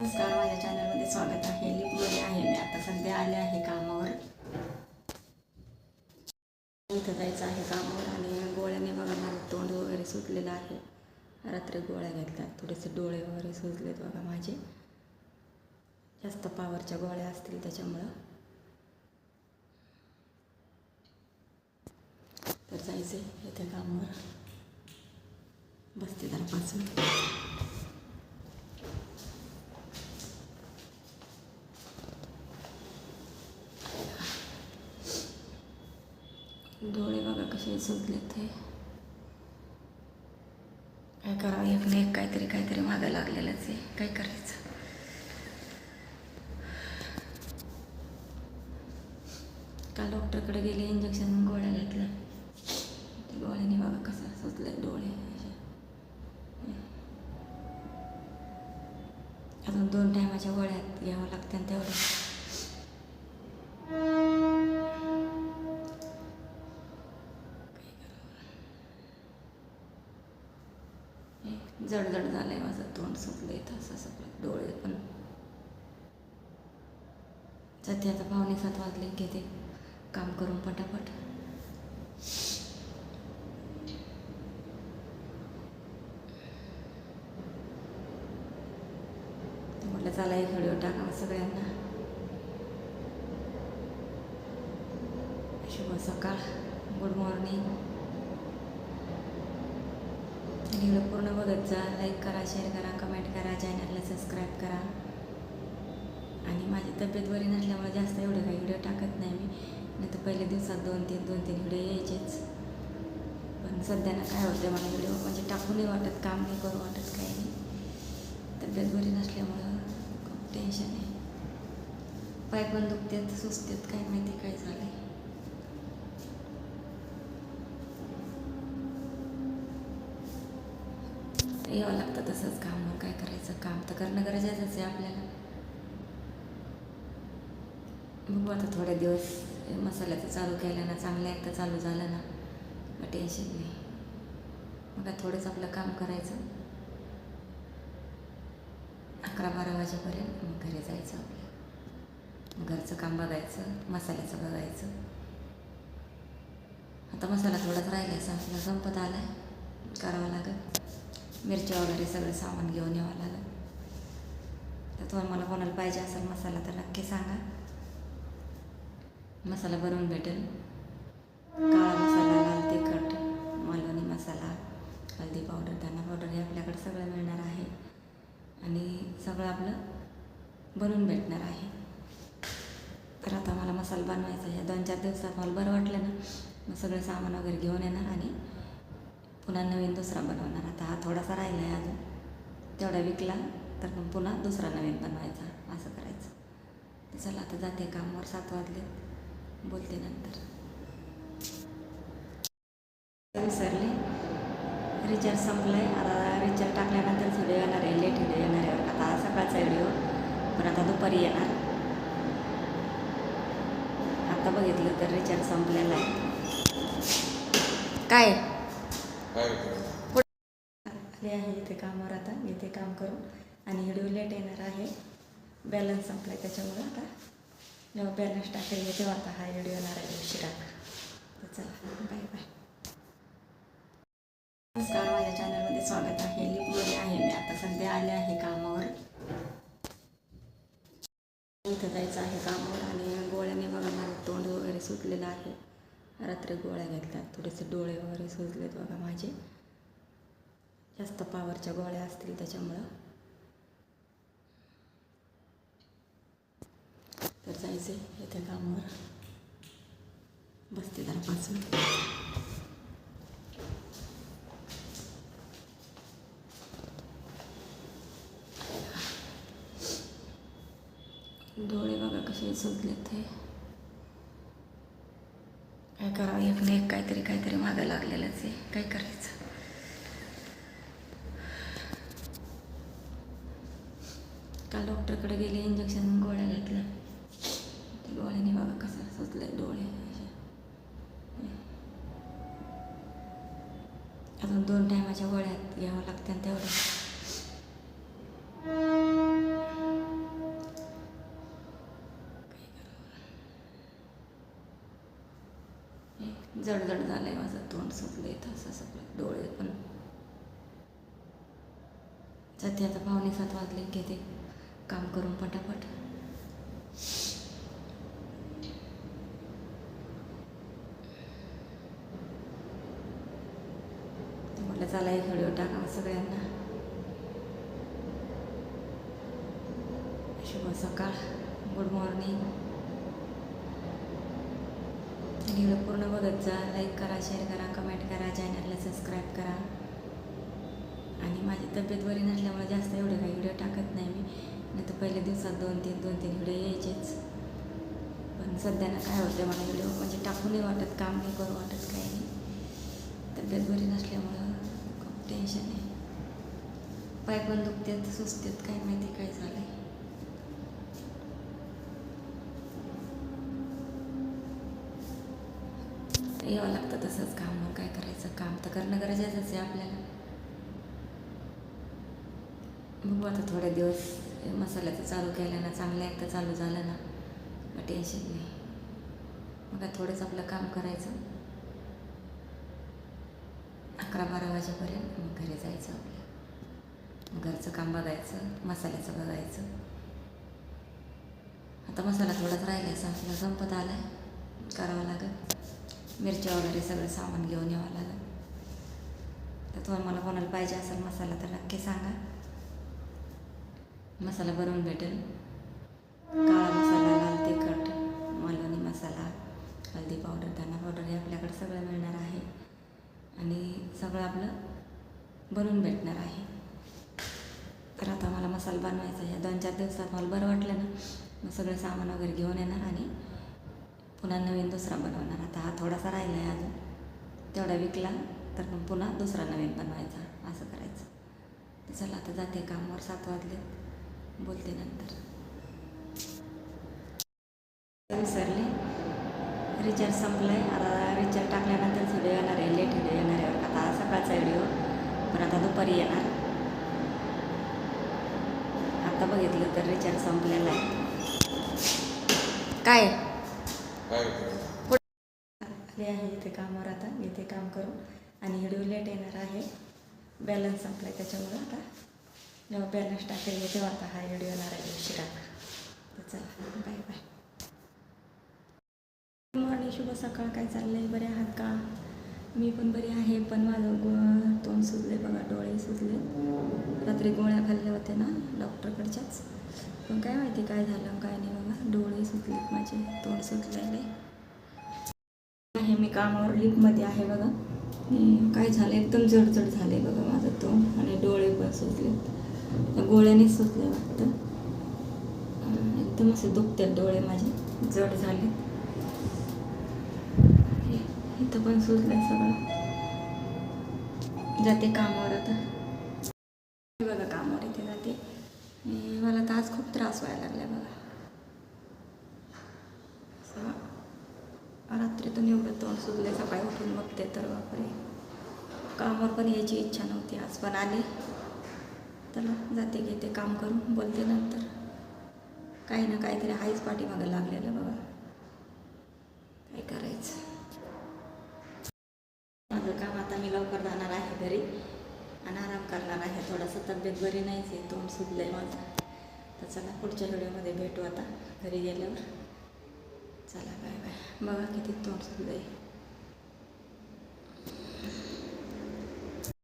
नमस्कार माझ्या चॅनलमध्ये स्वागत आहे. लिपमध्ये आहे मी. आता सध्या आले आहे कामावर. इथं जायचं आहे कामावर आणि गोळ्याने बघा माझं तोंड वगैरे सुटलेलं आहे. रात्री गोळ्या घेतल्या थोडेसे डोळे वगैरे सुजलेत बघा माझे. जास्त पावरच्या गोळ्या असतील त्याच्यामुळं. तर जायचं आहे इथे कामावर. बसते जरा पाच मिनिट. डोळे बघा कसे सुजले ते. काय करावं एक ना एक काहीतरी काहीतरी मागं लागलेलंच आहे. काय करायचं? काल डॉक्टरकडे गेले इंजेक्शन गोळ्या घेतल्या. ते गोळ्याने बघा कसं सुचलं डोळे. असे. अजून दोन टायमाच्या गोळ्या घ्यावं लागतात तेवढं. जडजड झालं आहे माझं तोंड सुटलंय असं सगळं डोळे पण. सध्याचा आता सात वाजले घेते काम करून पटापट. म्हटलं चला एक व्हिडिओ टाकावा सगळ्यांना. शुभ सकाळ गुड मॉर्निंग. व्हिडिओ पूर्ण बघत जा लाईक करा शेअर करा कमेंट करा चॅनलला सबस्क्राईब करा. आणि माझी तब्येत बरी नसल्यामुळे जास्त एवढं काही व्हिडिओ टाकत नाही मी. नाही तर पहिल्या दिवसात दोन तीन दोन तीन व्हिडिओ यायचेच. पण सध्यानं काय होतं मला व्हिडिओ म्हणजे टाकू नाही वाटत काम नाही करू वाटत काही नाही. तब्येत बरी नसल्यामुळं खूप टेन्शन आहे. पाय पण दुखतात सुचतात काय माहिती काय झालं आहे यावं लागतं तसंच काम मग काय करायचं काम? तर करणं गरजेचंच आहे आपल्याला. बघू आता थोडे दिवस मसाल्याचं चालू केलं ना चांगलं एकदा चालू झालं ना मग टेन्शन नाही. मग आता थोडंच आपलं काम करायचं. अकरा बारा वाजेपर्यंत मग घरी जायचं आपलं. घरचं काम बघायचं मसाल्याचं बघायचं. आता मसाला थोडाच राहिला आहे संपला संपत आला आहे करावं लागेल. मिरच्या वगैरे सगळं सामान घेऊन यावं लागेल. तर तुम्हाला मला कोणाला पाहिजे असेल मसाला तर नक्की सांगा. मसाला बनवून भेटेल. काळा मसाला लाल तिखट मालवणी मसाला हळदी पावडर धना पावडर हे आपल्याकडे सगळं मिळणार आहे. आणि सगळं आपलं बनवून भेटणार आहे. तर आता मला मसाला बनवायचा आहे. दोन चार दिवसात मला बरं वाटलं ना. मग सगळं सामान वगैरे घेऊन येणार आणि पुन्हा नवीन दुसरा बनवणार. आता हा थोडासा राहिला आहे अजून. तेवढा विकला तर मग पुन्हा दुसरा नवीन बनवायचा असं करायचं. तर चला आता जाते कामावर सात वाजले. बोलते नंतर. विसरले. रिचार्ज संपला आहे आता रिचार्ज टाकल्यानंतर व्हिडिओ येणार आहे लेट व्हिडिओ येणार आहे. आता सकाळचा व्हिडिओ पण आता दुपारी येणार. आता बघितलं तर रिचार्ज संपलेला आहे. काय काय? आले आहे इथे कामावर आता. इथे काम करून. आणि व्हिडिओ लेट येणार आहे. बॅलन्स संपला आहे आता. जेव्हा बॅलन्स टाकेल तेव्हा आता हा व्हिडिओ येणार आहे. उशिरा. तर चला बाय बाय नमस्कार माझ्या चॅनलमध्ये स्वागत आहे. लिपमध्ये आहे. मी आता सध्या आले आहे कामावर. इथं जायचं आहे कामावर. आणि गोळ्याने बघा माझं तोंड वगैरे सुटलेलं आहे. रात्री गोळ्या घेतल्यात थोडेसे डोळे वगैरे सुजलेत बघा माझे. जास्त पावरच्या गोळ्या असतील त्याच्यामुळं. तर जायचं आहे कामावर. बसते जरा पाच मिनिट. डोळे बघा कसे सुजलेत ते. काय करावं? एक ना एक काहीतरी काहीतरी मागं लागलेलंच आहे. काय करायचं? काल डॉक्टरकडे गेले इंजेक्शन गोळ्या घेतल्या. डोळ्याने गोळ्याने बघा कसं सुचले डोळे. अजून दोन टायमाच्या गोळ्या घ्यावं लागतं तेवढं. सध्या आता पावणे सात वाजले घेते काम करून पटापट. म्हटलं चला एक व्हिडिओ टाकावा सगळ्यांना. शुभ सकाळ गुड मॉर्निंग. व्हिडिओ पूर्ण बघत जा लाईक करा शेअर करा कमेंट करा चॅनलला सबस्क्राईब करा. माझी तब्येत बरी नसल्यामुळे जास्त एवढे काही व्हिडिओ टाकत नाही मी. नाही तर पहिल्या दिवसात दोन तीन दोन तीन व्हिडिओ यायचेच. पण सध्या ना काय होतं मला व्हिडिओ म्हणजे टाकू नाही वाटत काम नाही करू वाटत काही नाही. तब्येत बरी नसल्यामुळं खूप टेन्शन आहे. पाय पण दुखतात सुचतात काय माहिती काय झालं आहे यावं लागतं तसंच कामावर काय करायचं? काम तर करणं गरजेचंच आहे आपल्याला. बघू आता थोडे दिवस मसाल्याचं चालू केलं ना चांगलं एकदा चालू झालं ना मग टेन्शन नाही. मग आता थोडंच आपलं काम करायचं. अकरा बारा वाजेपर्यंत मग घरी जायचं आपलं. घरचं काम बघायचं मसाल्याचं बघायचं. आता मसाला थोडाच राहिला आहे संपला संपत आला आहे करावं लागेल. मिरच्या वगैरे सगळं सामान घेऊन यावं लागेल. तर तुम्हाला मला कोणाला पाहिजे असेल मसाला तर नक्की सांगा. मसाला बनवून भेटेल. काळा मसाला लाल तिखट मालवणी मसाला हळदी पावडर धना पावडर हे आपल्याकडे सगळं मिळणार आहे. आणि सगळं आपलं बनवून भेटणार आहे. तर आता मला मसाला बनवायचा आहे. दोन चार दिवसात मला बरं वाटलं ना मग सगळं सामान वगैरे घेऊन येणार आणि पुन्हा नवीन दुसरा बनवणार. आता हा थोडासा राहिला आहे अजून. तेवढा विकला तर मग पुन्हा दुसरा नवीन बनवायचा असं करायचं. चला आता जाते कामावर सात वाजले. बोलते नंतर. विसरले. रिचार्ज संपलाय. आता रिचार्ज टाकल्यानंतरच व्हिडिओ येणार आहे. लेट व्हिडिओ येणार आहे. आता सकाळचा व्हिडिओ पण आता दुपारी येणार. आता बघितलं तर रिचार्ज संपलेला आहे. काय? आले आहे? इथे कामावर आता. इथे काम करून. आणि व्हिडिओ लेट येणार आहे. बॅलन्स संपलाय त्याच्यामुळं आता. जेव्हा बॅलन्स टाकेल तेव्हा आता हा व्हिडिओ येणार आहे उशिरा तर चला बाय बाय मॉर्निंग शुभ सकाळ काय चाललंय? बरे आहात का? मी पण बरी आहे पण माझं गो तोंड सुजले बघा डोळे सुजले रात्री गोळ्या खाल्ल्या होत्या ना डॉक्टरकडच्याच. पण काय माहिती काय झालं काय नाही बघा डोळे सुजलेत माझे तोंड सुजलेले. आहे मी कामावर लिपमध्ये आहे बघा. काय झालं एकदम जडजड झाले बघा माझं तोंड आणि डोळे पण सुचलेत गोळ्याने गोळ्यानेच वाटतं. एकदम असे दुखतात डोळे माझे जड झाले. इथं पण सुचलंय सगळं. जाते कामावर आता. बघा कामावर इथे जाते. मला तर आज खूप त्रास व्हायला लागला बघा. रात्रीतून एवढं तोंड सुजले सकाळी उठून बघते तर बापरे. कामावर पण यायची इच्छा नव्हती आज पण आली. चला जाते घेते काम करून बोलते नंतर. काही ना काहीतरी हाईच पाठीमागं लागलेलं बघा. काय करायचं? माझं काम आता मी लवकर जाणार आहे घरी. आणि आराम करणार आहे. थोडंसं तब्येत बरी नाहीच आहे तोंड सुजलं आहे माझं. तर चला पुढच्या व्हिडिओमध्ये भेटू आता. घरी गेल्यावर. चला बाय बाय. बघा किती तोंड सुजलं आहे